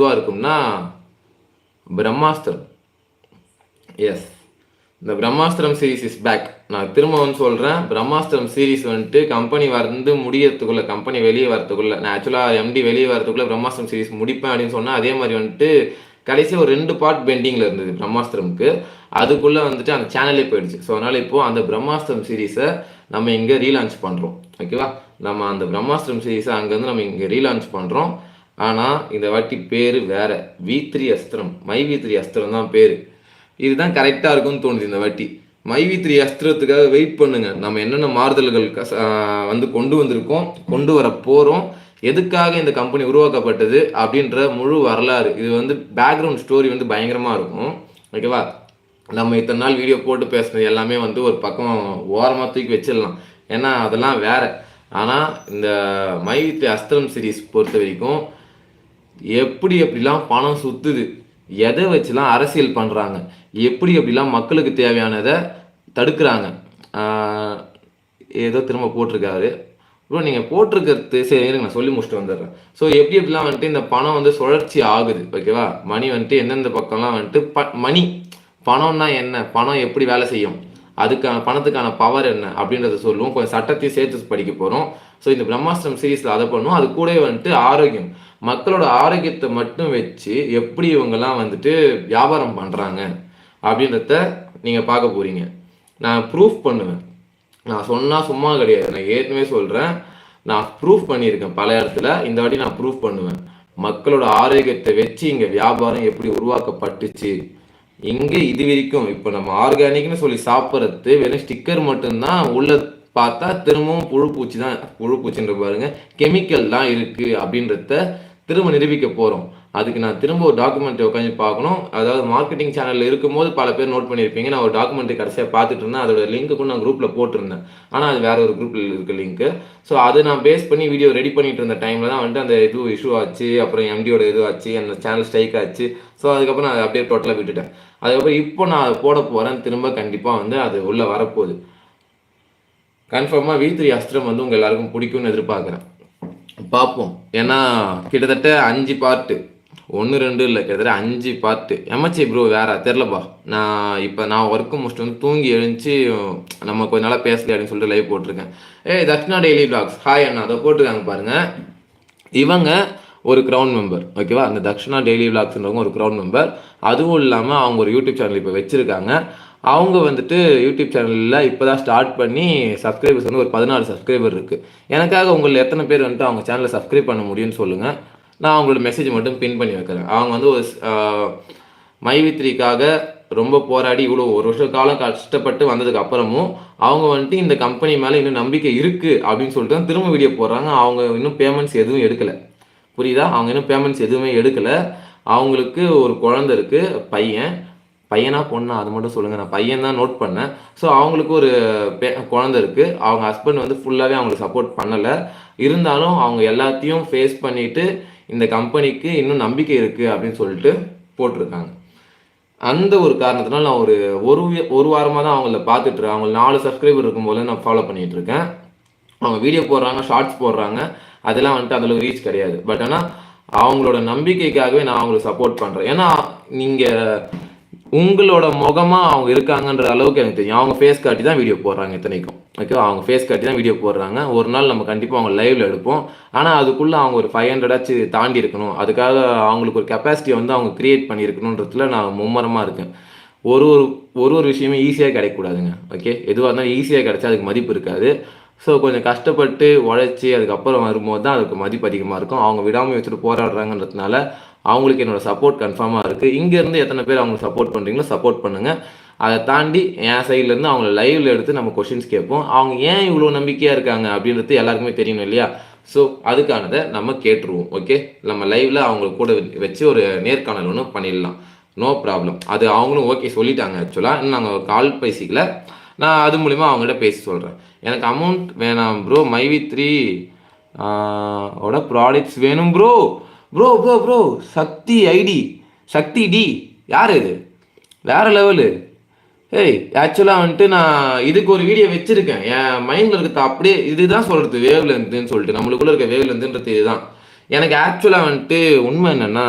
இதுவாக இருக்கும்னா பிரம்மாஸ்திரம். எஸ் இந்த பிரம்மாஸ்திரம் சீரிஸ் இஸ் பேக் நான் திரும்பவும் சொல்கிறேன் பிரம்மாஸ்திரம் சீரிஸ் வந்துட்டு கம்பெனி வந்து முடியறதுக்குள்ள கம்பெனி வெளியே வரத்துக்குள்ள நான் ஆக்சுவலாக எம்டி வெளியே வரதுக்குள்ள பிரம்மாஸ்திரம் சீரிஸ் முடிப்பேன் அப்படின்னு சொன்னால் அதே மாதிரி வந்துட்டு கடைசி ஒரு ரெண்டு பார்ட் பெண்டிங்கில் இருந்தது பிரம்மாஸ்திரமுக்கு. அதுக்குள்ளே வந்துட்டு அந்த சேனலே போயிடுச்சு. ஸோ அதனால் இப்போது அந்த பிரம்மாஸ்திரம் சீரிஸை நம்ம இங்கே ரீலான்ச் பண்ணுறோம் ஓகேவா நம்ம அந்த பிரம்மாஸ்திரம் சீரிஸை அங்கேருந்து நம்ம இங்கே ரீலான்ச் பண்ணுறோம் ஆனால் இந்த வாட்டி பேர் வேறு. V three Astram. My V three Astram தான் பேர். இதுதான் கரெக்டாக இருக்கும்னு தோணுது இந்த வாட்டி. மைவி த்ரீ அஸ்திரத்துக்காக வெயிட் பண்ணுங்கள் நம்ம என்னென்ன மாறுதல்கள் வந்து கொண்டு வந்திருக்கோம் கொண்டு வர போகிறோம் எதுக்காக இந்த கம்பெனி உருவாக்கப்பட்டது அப்படின்ற முழு வரலாறு. இது வந்து பேக்ரவுண்ட் ஸ்டோரி வந்து பயங்கரமாக இருக்கும். ஓகேவா நம்ம இத்தனை நாள் வீடியோ போட்டு பேசுனது எல்லாமே வந்து ஒரு பக்கம் ஓரமாக தூக்கி வச்சிடலாம். ஏன்னா அதெல்லாம் வேற. ஆனால் இந்த மைவித்ரி அஸ்திரம் சீரிஸ் பொறுத்த வரைக்கும் எப்படி எப்படிலாம் பணம் சுத்துது எதை வச்சுலாம் அரசியல் பண்ணுறாங்க எப்படி எப்படிலாம் மக்களுக்கு தேவையானதை தடுக்கிறாங்க. ஏதோ திரும்ப போட்டிருக்காரு. இப்போ நீங்கள் போட்டிருக்கிறது சரி இருங்க நான் சொல்லி முடிச்சுட்டு வந்துடுறேன். ஸோ எப்படி எப்படிலாம் வந்துட்டு இந்த பணம் வந்து சுழற்சி ஆகுது ஓகேவா மணி வந்துட்டு எந்தெந்த பக்கம்லாம் வந்துட்டு ப மணி பணம்னா என்ன? பணம் எப்படி வேலை செய்யும்? அதுக்கான பணத்துக்கான பவர் என்ன அப்படின்றத சொல்லுவோம். கொஞ்சம் சட்டத்தையும் சேர்த்து படிக்க போகிறோம் ஸோ இந்த பிரம்மாஸ்திரம் சீரீஸில் அதை பண்ணுவோம். அது கூடவே வந்துட்டு ஆரோக்கியம். மக்களோட ஆரோக்கியத்தை மட்டும் வச்சு எப்படி இவங்கெல்லாம் வந்துட்டு வியாபாரம் பண்ணுறாங்க அப்படின்றத நீங்கள் பார்க்க போகிறீங்க நான் ப்ரூஃப் பண்ணுவேன். நான் சொன்னால் சும்மா கிடையாது. நான் ஏற்கனவே சொல்கிறேன் நான் ப்ரூஃப் பண்ணியிருக்கேன் பல இடத்துல. இந்த வாட்டி நான் ப்ரூஃப் பண்ணுவேன். மக்களோட ஆரோக்கியத்தை வச்சு இங்கே வியாபாரம் எப்படி உருவாக்கப்பட்டுச்சு எங்கே இது வரைக்கும்? இப்போ நம்ம ஆர்கானிக்னு சொல்லி சாப்பிட்றது வெறும் ஸ்டிக்கர் மட்டும்தான் உள்ள பார்த்தா திரும்பவும் புழு பூச்சி தான் புழு பூச்சின்ற பாருங்க. கெமிக்கல் தான் இருக்கு அப்படின்றத திரும்ப நிரூபிக்க போகிறோம் அதுக்கு நான் திரும்ப ஒரு டாக்குமெண்ட்டை உட்காந்து பார்க்கணும். அதாவது மார்க்கெட்டிங் சேனலில் இருக்கும்போது பல பேர் நோட் பண்ணியிருப்பீங்க. நான் ஒரு டாக்குமெண்ட்டை கடைசியாக பார்த்துட்டு இருந்தேன். அதோட லிங்க்கு கூட நான் குரூப்பில் போட்டிருந்தேன். ஆனால் அது வேற ஒரு குரூப்பில் இருக்க லிங்க்கு ஸோ அதை நான் பேஸ் பண்ணி வீடியோ ரெடி பண்ணிட்டு இருந்த டைமில் தான் வந்துட்டு அந்த இது இஷ்யூ ஆச்சு. அப்புறம் எம்டியோட இது ஆச்சு. அந்த சேனல் ஸ்ட்ரைக் ஆச்சு. ஸோ அதுக்கப்புறம் நான் அப்படியே டோட்டலாக விட்டுட்டேன். அதுக்கப்புறம் இப்போ நான் அதை போட போகிறேன் திரும்ப கண்டிப்பாக வந்து அது உள்ளே வரப்போகுது. கன்ஃபார்மாக வி த்ரீ அஸ்திரம் வந்து உங்கள் எல்லாருக்கும் பிடிக்கும்னு எதிர்பார்க்குறேன். பார்ப்போம். ஏன்னா கிட்டத்தட்ட அஞ்சு பார்ட்டு ஒன்று ரெண்டு இல்லை கிட்டத்தட்ட அஞ்சு பார்ட்டு எம்எச்சி ப்ரோ வேற தெரிலப்பா நான் இப்போ நான் ஒர்க்கு முடிச்சுட்டு வந்து தூங்கி எழுந்துச்சு நம்ம கொஞ்ச நாளாக பேசல அப்படின்னு சொல்லிட்டு லைவ் போட்டிருக்கேன். ஏய் தட்சிணா டெய்லி பிளாக்ஸ் ஹாய் அண்ணா அதை போட்டிருக்காங்க பாருங்கள் இவங்க ஒரு க்ரௌன் மெம்பர் ஓகேவா அந்த தக்ஷணா டெய்லி விளாக்ஸ்ன்றவங்க ஒரு க்ரௌன் மெம்பர் அதுவும் இல்லாமல் அவங்க ஒரு யூடியூப் சேனல் இப்போ வச்சுருக்காங்க. அவங்க வந்துட்டு யூடியூப் சேனலில் இப்போ தான் ஸ்டார்ட் பண்ணி சப்ஸ்கிரைபர்ஸ் வந்து ஒரு பதினாலு சப்ஸ்கிரைபர் இருக்குது எனக்காக உங்களில் எத்தனை பேர் வந்துட்டு அவங்க சேனலை சப்ஸ்கிரைப் பண்ண முடியும்னு சொல்லுங்கள் நான் அவங்களோட மெசேஜ் மட்டும் பின் பண்ணி வைக்கிறேன். அவங்க வந்து ஒரு மைவித்ரிக்காக ரொம்ப போராடி இவ்வளோ ஒரு வருஷ காலம் கஷ்டப்பட்டு வந்ததுக்கு அப்புறமும் அவங்க வந்துட்டு இந்த கம்பெனி மேலே இன்னும் நம்பிக்கை இருக்குது அப்படின்னு சொல்லிட்டு தான் திரும்ப வீடியோ போடுறாங்க. அவங்க இன்னும் பேமெண்ட்ஸ் எதுவும் எடுக்கலை. புரியுதா? அவங்க இன்னும் பேமெண்ட்ஸ் எதுவுமே எடுக்கலை. அவங்களுக்கு ஒரு குழந்த இருக்குது பையன். பையனா பொண்ணா அது மட்டும் சொல்லுங்கள் நான் பையன் தான் நோட் பண்ணேன். ஸோ அவங்களுக்கு ஒரு பே குழந்த இருக்குது அவங்க ஹஸ்பண்ட் வந்து ஃபுல்லாகவே அவங்களுக்கு சப்போர்ட் பண்ணலை. இருந்தாலும் அவங்க எல்லாத்தையும் ஃபேஸ் பண்ணிவிட்டு இந்த கம்பெனிக்கு இன்னும் நம்பிக்கை இருக்குது அப்படின்னு சொல்லிட்டு போட்டிருக்காங்க. அந்த ஒரு காரணத்தினால நான் ஒரு ஒரு ஒரு வாரமாக தான் அவங்கள பார்த்துட்டு இருக்கேன். அவங்க நாலு சப்ஸ்கிரைபர் இருக்கும்போது நான் ஃபாலோ பண்ணிகிட்ருக்கேன் அவங்க வீடியோ போடுறாங்க ஷார்ட்ஸ் போடுறாங்க. அதெல்லாம் வந்துட்டு அந்தளவுக்கு ரீச் கிடையாது. பட் ஆனால் அவங்களோட நம்பிக்கைக்காகவே நான் அவங்களுக்கு சப்போர்ட் பண்ணுறேன் ஏன்னா நீங்கள் உங்களோட முகமாக அவங்க இருக்காங்கன்ற அளவுக்கு எனக்கு தெரியும். அவங்க ஃபேஸ் காட்டி தான் வீடியோ போடுறாங்க இத்தனைக்கும். ஓகேவா அவங்க ஃபேஸ் காட்டி தான் வீடியோ போடுறாங்க. ஒரு நாள் நம்ம கண்டிப்பாக அவங்க லைவ்ல எடுப்போம். ஆனால் அதுக்குள்ளே அவங்க ஒரு ஃபைவ் ஹண்ட்ரடாச்சு தாண்டி இருக்கணும். அதுக்காக அவங்களுக்கு ஒரு கெப்பாசிட்டியை வந்து அவங்க கிரியேட் பண்ணியிருக்கணுன்றதுல நான் மும்மரமாக இருக்கேன். ஒரு ஒரு ஒரு ஒரு விஷயமே ஈஸியாக கிடைக்கக்கூடாதுங்க. ஓகே எதுவாக இருந்தாலும் ஈஸியாக கிடைச்சா அதுக்கு மதிப்பு இருக்காது. ஸோ கொஞ்சம் கஷ்டப்பட்டு உழைச்சி அதுக்கப்புறம் வரும்போது தான் அதுக்கு மதிப்பு அதிகமாக இருக்கும். அவங்க விடாமல் வச்சுட்டு போராடுறாங்கன்றதுனால அவங்களுக்கு என்னோட சப்போர்ட் கன்ஃபார்மாக இருக்குது இங்கேருந்து எத்தனை பேர் அவங்களுக்கு சப்போர்ட் பண்ணுறீங்களோ சப்போர்ட் பண்ணுங்கள் அதை தாண்டி என் சைட்லேருந்து அவங்கள லைவில் எடுத்து நம்ம கொஷின்ஸ் கேட்போம். அவங்க ஏன் இவ்வளோ நம்பிக்கையாக இருக்காங்க அப்படின்றது எல்லாருக்குமே தெரியணும் இல்லையா? ஸோ அதுக்கானதை நம்ம கேட்டுருவோம் ஓகே நம்ம லைவில் அவங்க கூட வச்சு ஒரு நேர்காணல் ஒன்று பண்ணிடலாம். நோ ப்ராப்ளம் அது அவங்களும் ஓகே சொல்லிட்டாங்க ஆக்சுவலாக நாங்கள் கால் பேசிக்கல. நான் அது மூலிமா அவங்ககிட்ட பேசி சொல்கிறேன் எனக்கு அமௌண்ட் வேணாம் ப்ரோ மைவி த்ரீ ஓட ப்ராடக்ட்ஸ் வேணும் bro bro bro bro Shakti ID Shakti D. யார் இது? வேறு லெவலு ஏய் ஆக்சுவலாக வந்துட்டு நான் இதுக்கு ஒரு வீடியோ வச்சுருக்கேன். என் மைண்டில் இருக்கிறது அப்படியே இதுதான் சொல்கிறது வேவ்லேருந்துன்னு சொல்லிட்டு. நம்மளுக்குள்ளே இருக்க வேவ்லேருந்துன்றது இதுதான். எனக்கு ஆக்சுவலாக வந்துட்டு உண்மை என்னன்னா